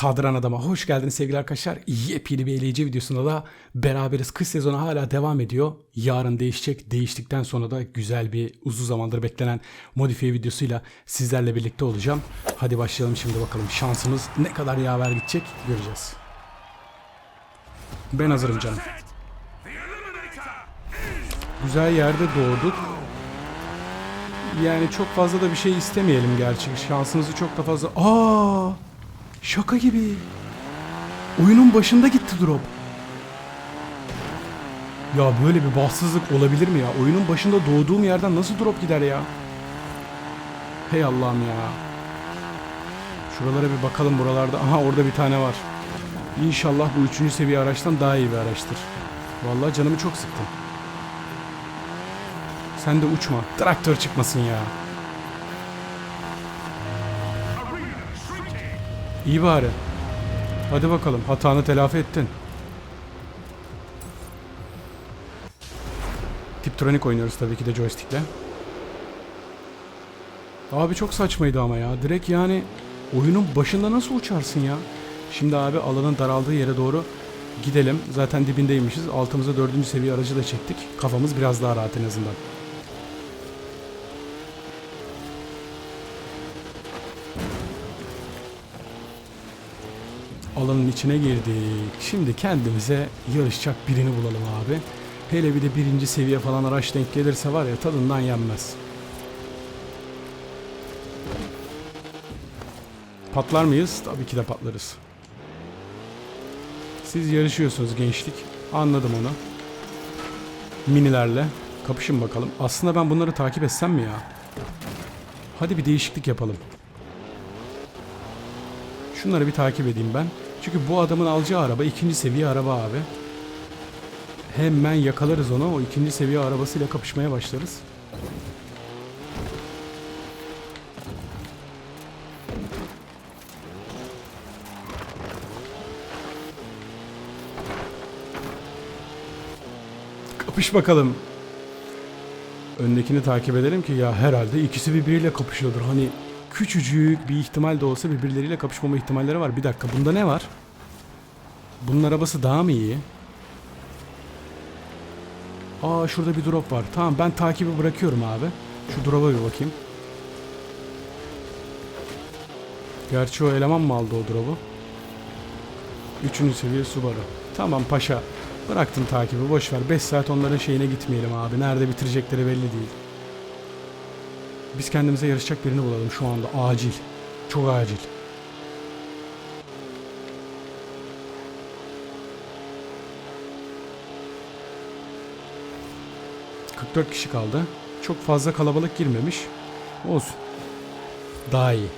Kadran Adam'a hoş geldiniz sevgili arkadaşlar. Yepyeni bir eğlence videosunda da beraberiz. Kış sezonu hala devam ediyor. Yarın değişecek. Değiştikten sonra da güzel bir uzun zamandır beklenen modifiye videosuyla sizlerle birlikte olacağım. Hadi başlayalım şimdi bakalım. Şansımız ne kadar yaver gidecek göreceğiz. Ben hazırım canım. Güzel yerde doğduk. Yani çok fazla da bir şey istemeyelim gerçi. Şansımızı çok da fazla... Aa! Şaka gibi. Oyunun başında gitti drop. Ya böyle bir bahtsızlık olabilir mi ya? Oyunun başında doğduğum yerden nasıl drop gider ya? Hey Allah'ım ya. Şuralara bir bakalım buralarda. Aha orada bir tane var. İnşallah bu üçüncü seviye araçtan daha iyi bir araçtır. Vallahi canımı çok sıktın. Sen de uçma. Traktör çıkmasın ya. İyi bari. Hadi bakalım hatanı telafi ettin. Tiptronic oynuyoruz tabii ki de joystickle. Abi çok saçmaydı ama ya. Direkt yani oyunun başında nasıl uçarsın ya? Şimdi abi alanın daraldığı yere doğru gidelim. Zaten dibindeymişiz. Altımıza dördüncü seviye aracı da çektik. Kafamız biraz daha rahat en azından. Alanın içine girdik. Şimdi kendimize yarışacak birini bulalım abi. Hele bir de birinci seviye falan araç denk gelirse var ya tadından yenmez. Patlar mıyız? Tabii ki de patlarız. Siz yarışıyorsunuz gençlik. Anladım onu. Minilerle. Kapışın bakalım. Aslında ben bunları takip etsem mi ya? Hadi bir değişiklik yapalım. Şunları bir takip edeyim ben. Çünkü bu adamın alacağı araba ikinci seviye araba abi. Hemen yakalarız onu. O ikinci seviye arabasıyla kapışmaya başlarız. Kapış bakalım. Öndekini takip edelim ki ya herhalde ikisi birbiriyle kapışıyordur. Hani küçücük bir ihtimal de olsa birbirleriyle kapışmama ihtimalleri var. Bir dakika bunda ne var? Bunun arabası daha mı iyi? Aa şurada bir drop var. Tamam ben takibi bırakıyorum abi. Şu drop'a bir bakayım. Gerçi o eleman mı aldı o drop'u? Üçüncü seviye Subaru. Tamam paşa. Bıraktım takibi boş ver. 5 saat onların şeyine gitmeyelim abi. Nerede bitirecekleri belli değil. Biz kendimize yarışacak birini bulalım şu anda. Acil. Çok acil. ...44 kişi kaldı. Çok fazla kalabalık girmemiş. Olsun. Daha iyi.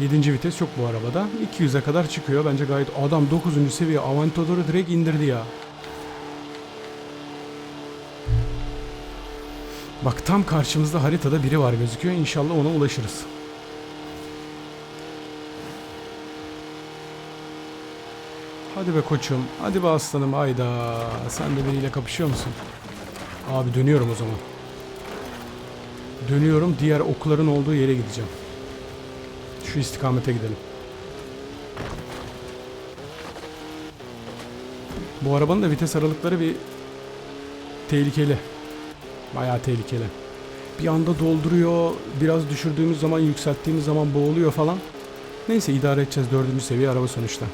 7. vites yok bu arabada. 200'e kadar çıkıyor. Bence gayet... Adam 9. seviye Aventador'u direkt indirdi ya. Bak tam karşımızda haritada biri var gözüküyor. İnşallah ona ulaşırız. Hadi be koçum. Hadi be aslanım. Hayda. Sen de biriyle kapışıyor musun? Abi dönüyorum o zaman. Dönüyorum. Diğer okların olduğu yere gideceğim. Şu istikamete gidelim. Bu arabanın da vites aralıkları bir tehlikeli. Bayağı tehlikeli. Bir anda dolduruyor, biraz düşürdüğümüz zaman, yükselttiğimiz zaman boğuluyor falan. Neyse idare edeceğiz dördüncü seviye araba sonuçta.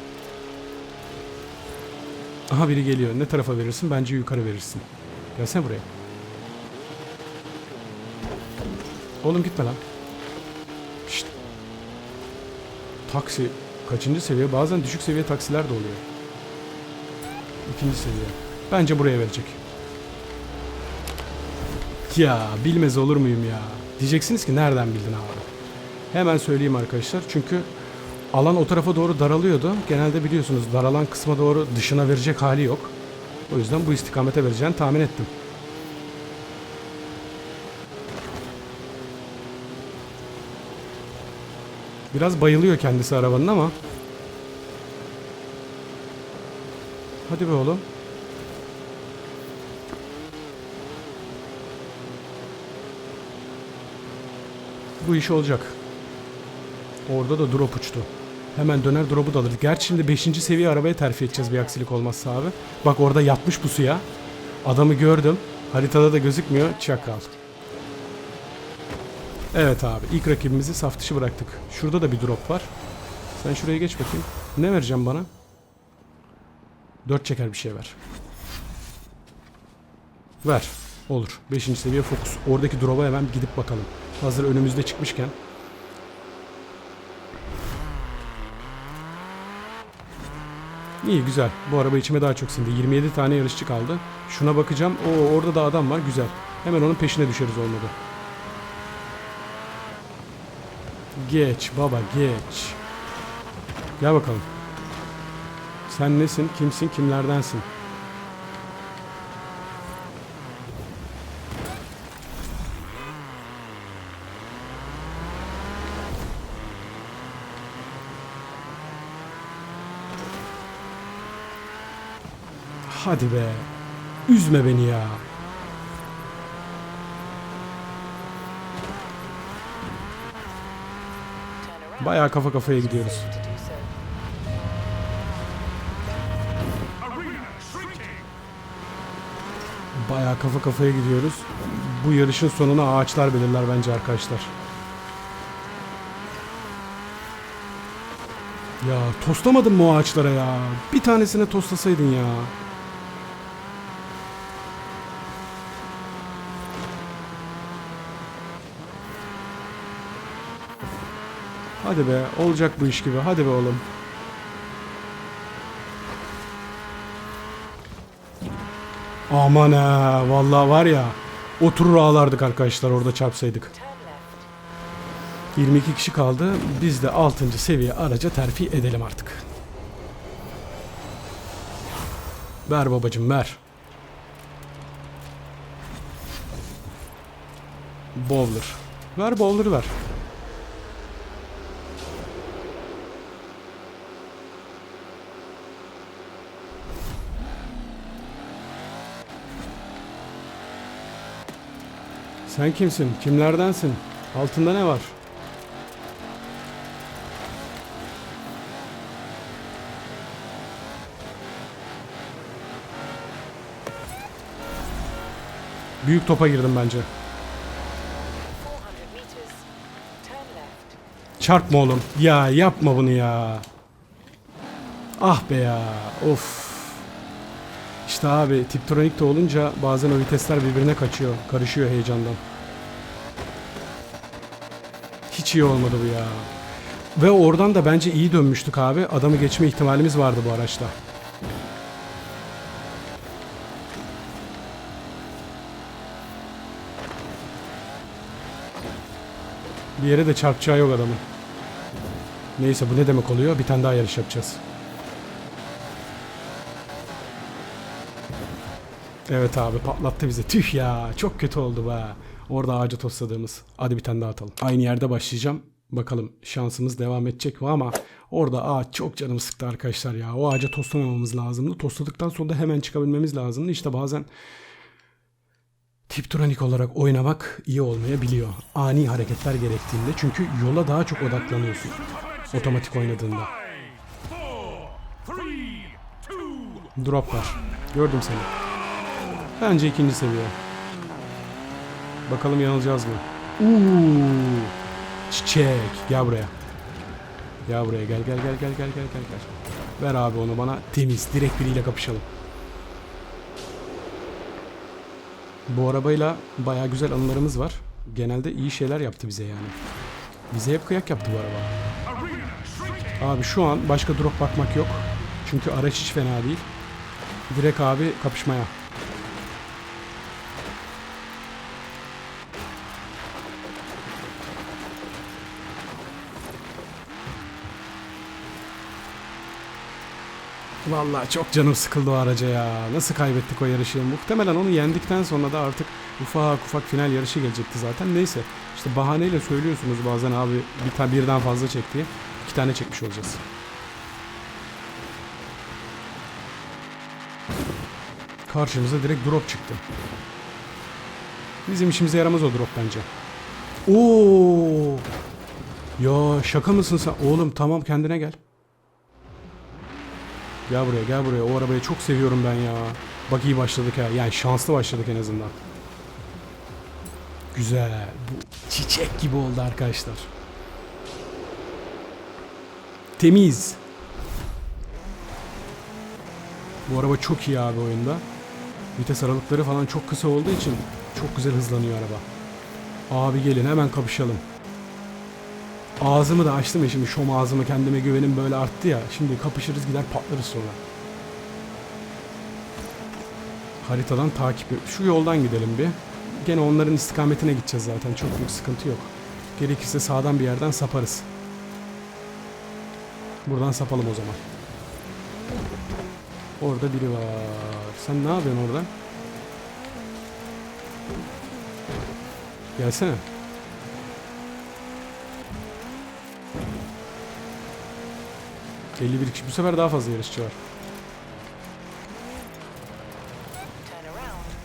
Aha biri geliyor. Ne tarafa verirsin? Bence yukarı verirsin. Gelsene buraya. Oğlum gitme lan. Şşt. Taksi. Kaçıncı seviye? Bazen düşük seviye taksiler de oluyor. İkinci seviye. Bence buraya verecek. Ya bilmez olur muyum ya? Diyeceksiniz ki nereden bildin abi? Hemen söyleyeyim arkadaşlar. Çünkü alan o tarafa doğru daralıyordu. Genelde biliyorsunuz daralan kısma doğru dışına verecek hali yok. O yüzden bu istikamete vereceğini tahmin ettim. Biraz bayılıyor kendisi arabanın ama. Hadi be oğlum. Bu iş olacak. Orada da drop uçtu. Hemen döner drop'u da alırız. Gerçi şimdi 5. seviye arabaya terfi edeceğiz bir aksilik olmazsa abi. Bak orada yatmış pusuya. Adamı gördüm. Haritada da gözükmüyor. Çakal. Evet abi ilk rakibimizi saf dışı bıraktık. Şurada da bir drop var. Sen şuraya geç bakayım. Ne vereceğim bana? 4 çeker bir şey ver. Ver. Olur. 5. seviye fokus. Oradaki drop'a hemen gidip bakalım. Hazır önümüzde çıkmışken. İyi güzel. Bu araba içime daha çok sindi. 27 tane yarışçı kaldı. Şuna bakacağım. Oo orada da adam var. Güzel. Hemen onun peşine düşeriz olmadı. Geç baba geç. Gel bakalım. Sen nesin? Kimsin? Kimlerdensin? Hadi be. Üzme beni ya. Bayağı kafa kafaya gidiyoruz. Bayağı kafa kafaya gidiyoruz. Bu yarışın sonuna ağaçlar belirler bence arkadaşlar. Ya toslamadın mı o ağaçlara ya? Bir tanesine toslasaydın ya. Hadi be olacak bu iş gibi. Hadi be oğlum. Aman ha vallahi var ya oturur ağlardık arkadaşlar orada çarpsaydık. 22 kişi kaldı. Biz de 6. seviye araca terfi edelim artık. Ver babacım ver. Bowler. Ver bowler'ı ver. Sen kimsin? Kimlerdensin? Altında ne var? Büyük topa girdim bence. 400 meters. Turn left. Çarpma oğlum. Ya yapma bunu ya. Ah be ya. Of. İşte abi Tiptronic de olunca bazen o vitesler birbirine kaçıyor. Karışıyor heyecandan. Hiç iyi olmadı bu ya. Ve oradan da bence iyi dönmüştük abi. Adamı geçme ihtimalimiz vardı bu araçta. Bir yere de çarpacağı yok adamın. Neyse bu ne demek oluyor? Bir tane daha yarış yapacağız. Evet abi patlattı bizi. Tüh ya çok kötü oldu be. Orada ağaca tosladığımız. Hadi bir tane daha atalım. Aynı yerde başlayacağım. Bakalım şansımız devam edecek mi ama orada ağaç çok canımı sıktı arkadaşlar ya. O ağaca toslamamamız lazımdı. Tosladıktan sonra da hemen çıkabilmemiz lazımdı. İşte bazen Tiptronik olarak oynamak iyi olmayabiliyor. Ani hareketler gerektiğinde çünkü yola daha çok odaklanıyorsun. Otomatik oynadığında. Drop var. Gördüm seni. Bence ikinci seviye. Bakalım yanılacağız mı? Uuu. Çiçek. Gel buraya. Gel buraya. Gel gel gel gel gel gel gel. Ver abi onu bana. Temiz. Direkt biriyle kapışalım. Bu arabayla baya güzel anılarımız var. Genelde iyi şeyler yaptı bize yani. Bize hep kıyak yaptı bu araba. Abi şu an başka drop bakmak yok. Çünkü araç hiç fena değil. Direkt abi kapışmaya. Vallahi çok canım sıkıldı o araca ya. Nasıl kaybettik o yarışı? Muhtemelen onu yendikten sonra da artık ufak ufak final yarışı gelecekti zaten. Neyse. işte bahaneyle söylüyorsunuz bazen abi bir ta birden fazla çek diye. İki tane çekmiş olacağız. Karşımıza direkt drop çıktı. Bizim işimize yaramaz o drop bence. Oo! Ya şaka mısın sen? Oğlum tamam kendine gel. Gel buraya gel buraya. O arabayı çok seviyorum ben ya. Bak iyi başladık ha. Yani şanslı başladık en azından. Güzel. Bu çiçek gibi oldu arkadaşlar. Temiz. Bu araba çok iyi abi oyunda. Vites aralıkları falan çok kısa olduğu için çok güzel hızlanıyor araba. Abi gelin hemen kapışalım. Ağzımı da açtım ya şimdi şom ağzımı kendime güvenim böyle arttı ya. Şimdi kapışırız gider patlarız sonra. Haritadan takip Şu yoldan gidelim bir. Gene onların istikametine gideceğiz zaten. Çok büyük sıkıntı yok. Gerekirse sağdan bir yerden saparız. Buradan sapalım o zaman. Orada biri var. Sen ne yapıyorsun orada? Gelsene. ...51 kişi. Bu sefer daha fazla yarışçı var.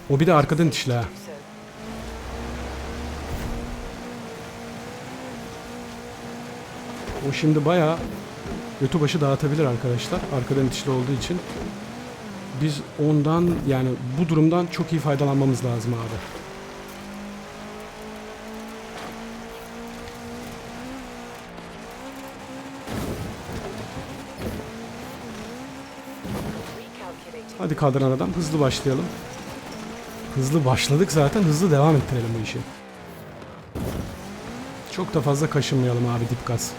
O bir de arkadan itişli ha. O şimdi bayağı götü başı dağıtabilir arkadaşlar. Arkadan itişli olduğu için. Biz ondan yani bu durumdan çok iyi faydalanmamız lazım abi. Hadi kaldıran adam hızlı başlayalım. Hızlı başladık zaten hızlı devam ettirelim bu işi. Çok da fazla kaşınmayalım abi dip gaz.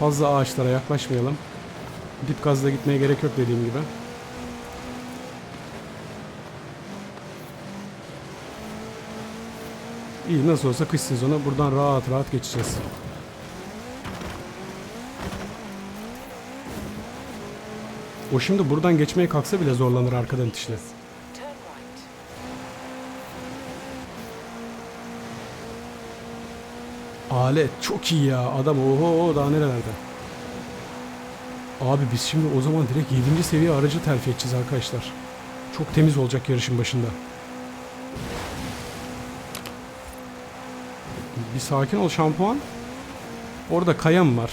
Fazla ağaçlara yaklaşmayalım. Dip gazla gitmeye gerek yok dediğim gibi. İyi nasıl olsa kış sezonu buradan rahat rahat geçeceğiz. O şimdi buradan geçmeye kalksa bile zorlanır arkadan itişle. Alet çok iyi ya. Adam oho daha nerelerde. Abi biz şimdi o zaman direkt 7. seviye aracı terfi edeceğiz arkadaşlar. Çok temiz olacak yarışın başında. Bir sakin ol şampuan. Orada kayam var.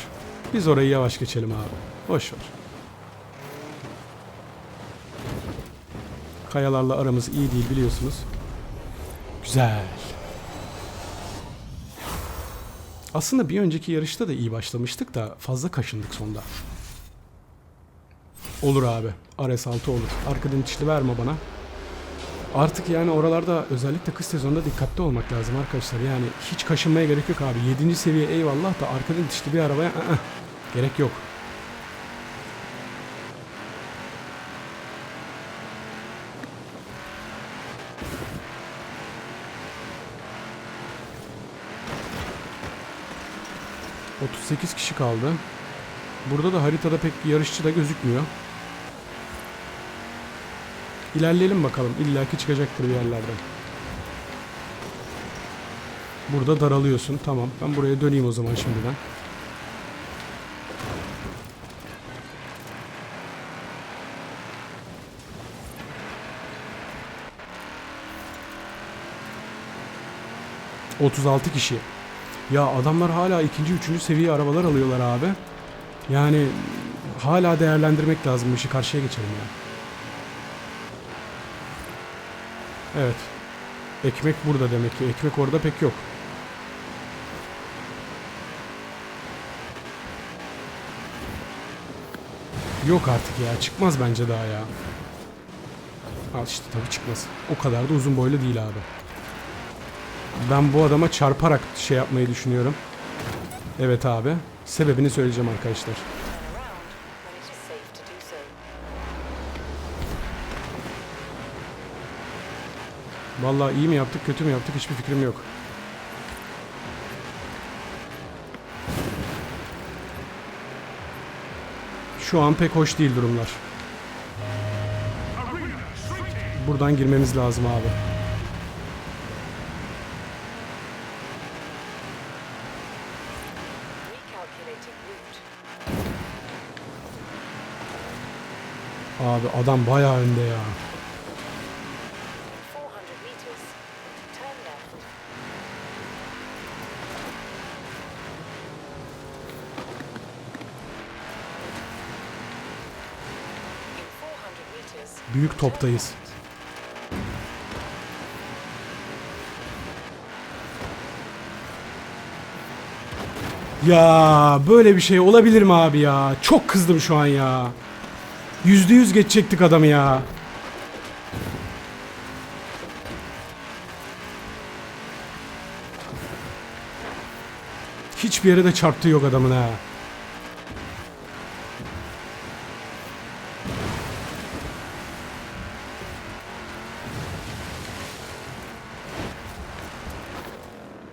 Biz orayı yavaş geçelim abi. Boş ver. Kayalarla aramız iyi değil biliyorsunuz. Güzel. Aslında bir önceki yarışta da iyi başlamıştık da fazla kaşındık sonda. Olur abi. RS6 olur. Arkadan itişli verme bana. Artık yani oralarda özellikle kış sezonunda dikkatli olmak lazım arkadaşlar. Yani hiç kaşınmaya gerek yok abi. 7. seviye eyvallah da arkadan itişli bir arabaya ı-ı, gerek yok. ...38 kişi kaldı. Burada da haritada pek yarışçı da gözükmüyor. İlerleyelim bakalım. İlla ki çıkacaktır bir yerlerden. Burada daralıyorsun. Tamam. Ben buraya döneyim o zaman şimdiden. ...36 kişi. Ya adamlar hala ikinci, üçüncü seviye arabalar alıyorlar abi. Yani hala değerlendirmek lazım bu işi. Karşıya geçelim ya. Evet. Ekmek burada demek ki. Ekmek orada pek yok. Yok artık ya. Çıkmaz bence daha ya. Al işte tabii çıkmaz. O kadar da uzun boylu değil abi. Ben bu adama çarparak şey yapmayı düşünüyorum. Evet abi. Sebebini söyleyeceğim arkadaşlar. Vallahi iyi mi yaptık, kötü mü yaptık hiçbir fikrim yok. Şu an pek hoş değil durumlar. Buradan girmemiz lazım abi. Abi adam bayağı önde ya. Büyük toptayız. Ya böyle bir şey olabilir mi abi ya? Çok kızdım şu an ya. Yüzde yüz geçecektik adamı ya. Hiçbir yere de çarptığı yok adamın ha.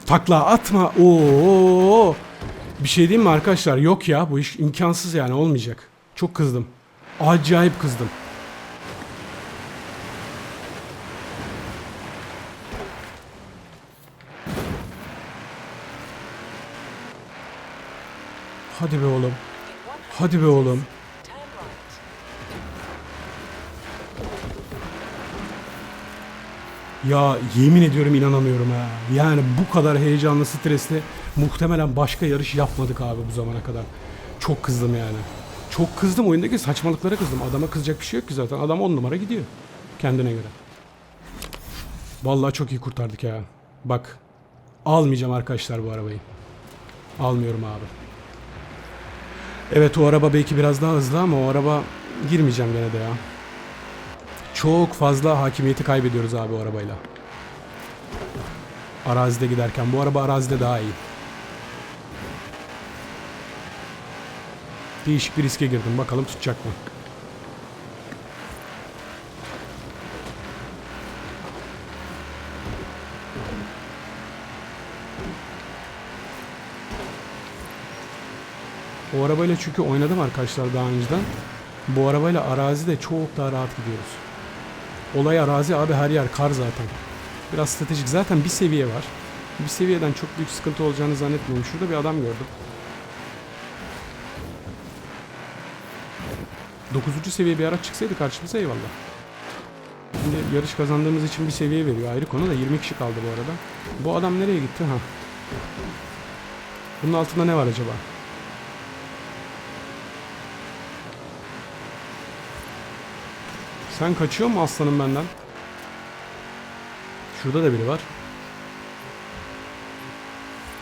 Takla atma. Oo. Bir şey diyeyim mi arkadaşlar? Yok ya bu iş imkansız yani olmayacak. Çok kızdım. Acayip kızdım. Hadi be oğlum. In 100 Hadi be oğlum. Ya yemin ediyorum inanamıyorum ha. Yani bu kadar heyecanlı, stresli muhtemelen başka yarış yapmadık abi bu zamana kadar. Çok kızdım yani. Çok kızdım oyundaki saçmalıklara kızdım. Adama kızacak bir şey yok ki zaten. Adam 10 numara gidiyor. Kendine göre. Vallahi çok iyi kurtardık ya. Bak. Almayacağım arkadaşlar bu arabayı. Almıyorum abi. Evet o araba belki biraz daha hızlı ama o araba girmeyeceğim gene de ya. Çok fazla hakimiyeti kaybediyoruz abi o arabayla. Arazide giderken. Bu araba arazide daha iyi. Değişik bir riske girdim. Bakalım tutacak mı? O arabayla çünkü oynadım arkadaşlar daha önceden. Bu arabayla arazide çok daha rahat gidiyoruz. Olay arazi abi her yer kar zaten. Biraz stratejik. Zaten bir seviye var. Bir seviyeden çok büyük sıkıntı olacağını zannetmiyorum. Şurada bir adam gördüm. 9. seviye bir araç çıksaydı karşımıza eyvallah. Şimdi yarış kazandığımız için bir seviye veriyor. Ayrı konu da 20 kişi kaldı bu arada. Bu adam nereye gitti? Ha. Bunun altında ne var acaba? Sen kaçıyor mu aslanım benden? Şurada da biri var.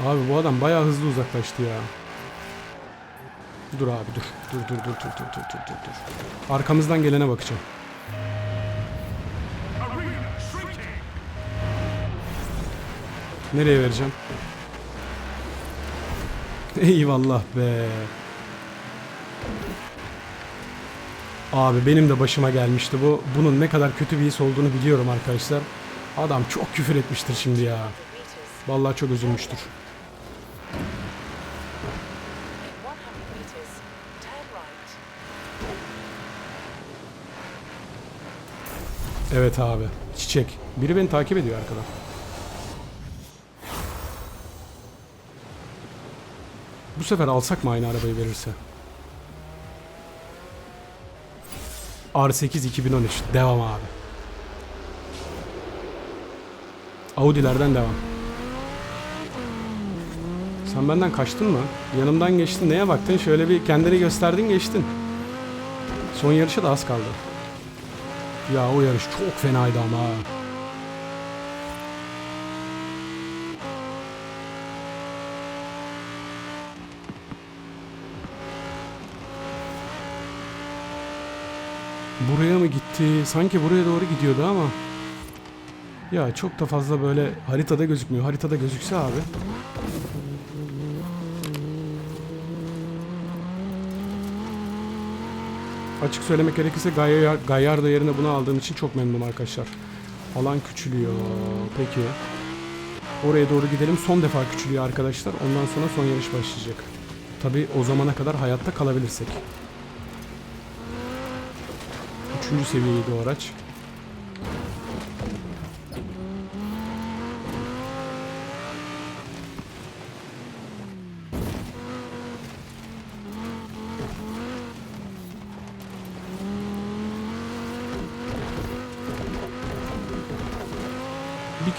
Abi bu adam bayağı hızlı uzaklaştı ya. Dur abi dur. Dur dur dur dur dur dur dur dur. Arkamızdan gelene bakacağım. Nereye vereceğim? Eyvallah be. Abi benim de başıma gelmişti bu. Bunun ne kadar kötü bir his olduğunu biliyorum arkadaşlar. Adam çok küfür etmiştir şimdi ya. Vallahi çok üzülmüştür. Evet abi. Çiçek. Biri beni takip ediyor arkadan. Bu sefer alsak mı aynı arabayı verirse? R8 2013. Devam abi. Audi'lerden devam. Sen benden kaçtın mı? Yanımdan geçtin. Neye baktın? Şöyle bir kendini gösterdin geçtin. Son yarışa da az kaldı. Ya o yarış çok fenaydı ama. Buraya mı gitti? Sanki buraya doğru gidiyordu ama. Ya çok da fazla böyle haritada gözükmüyor. Haritada gözükse abi. Açık söylemek gerekirse Gayyar, Gallardo yerine bunu aldığım için çok memnunum arkadaşlar. Alan küçülüyor. Peki. Oraya doğru gidelim. Son defa küçülüyor arkadaşlar. Ondan sonra son yarış başlayacak. Tabi o zamana kadar hayatta kalabilirsek. Üçüncü seviyeydi o araç.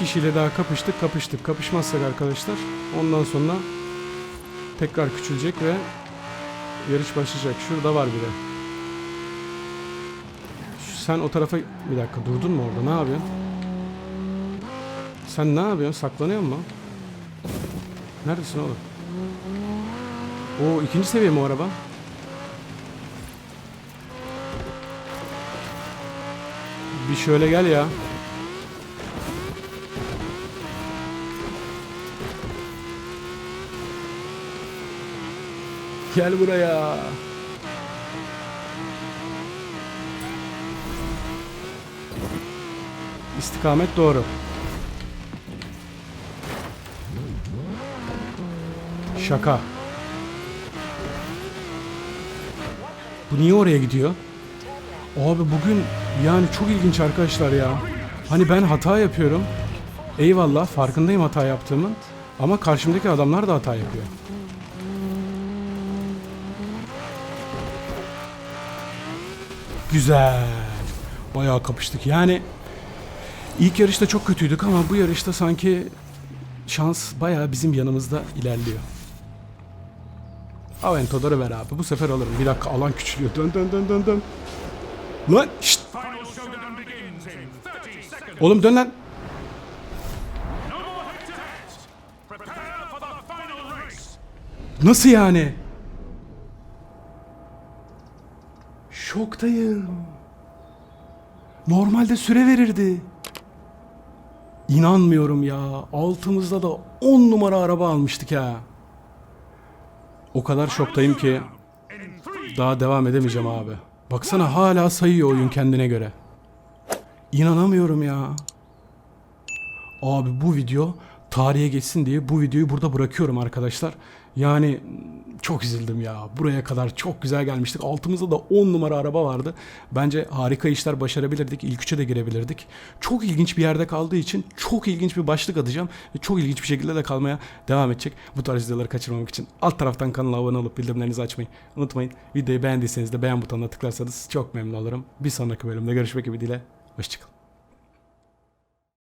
Kişiyle daha kapıştık kapıştık. Kapışmazsak arkadaşlar ondan sonra tekrar küçülecek ve yarış başlayacak. Şurada var. Şu sen o tarafa... Bir dakika durdun mu orada? Ne yapıyorsun? Sen ne yapıyorsun? Saklanıyor mu? Neredesin oğlum? O ikinci seviye mi o araba? Bir şöyle gel ya. Gel buraya. İstikamet doğru. Şaka. Bu niye oraya gidiyor? Abi bugün yani çok ilginç arkadaşlar ya. Hani ben hata yapıyorum. Eyvallah farkındayım hata yaptığımın. Ama karşımdaki adamlar da hata yapıyor. Güzel. Bayağı kapıştık. Yani ilk yarışta çok kötüydük ama bu yarışta sanki şans bayağı bizim yanımızda ilerliyor. Aventador'u ver abi. Bu sefer alırım. Bir dakika alan küçülüyor. Dön dön dön dön dön. Lan şşt. Final showdown begins in 30 seconds. Oğlum dön lan. No more Şoktayım. Normalde süre verirdi. İnanmıyorum ya. Altımızda da 10 numara araba almıştık ha. O kadar şoktayım ki daha devam edemeyeceğim abi. Baksana hala sayıyor oyun kendine göre. İnanamıyorum ya. Abi bu video tarihe geçsin diye bu videoyu burada bırakıyorum arkadaşlar. Yani çok üzüldüm ya. Buraya kadar çok güzel gelmiştik. Altımızda da 10 numara araba vardı. Bence harika işler başarabilirdik. İlk üçe de girebilirdik. Çok ilginç bir yerde kaldığı için çok ilginç bir başlık atacağım. Ve çok ilginç bir şekilde de kalmaya devam edecek. Bu tarz videoları kaçırmamak için alt taraftan kanala abone olup bildirimlerinizi açmayı unutmayın. Videoyu beğendiyseniz de beğen butonuna tıklarsanız çok memnun olurum. Bir sonraki bölümde görüşmek ümidiyle. Hoşçakalın.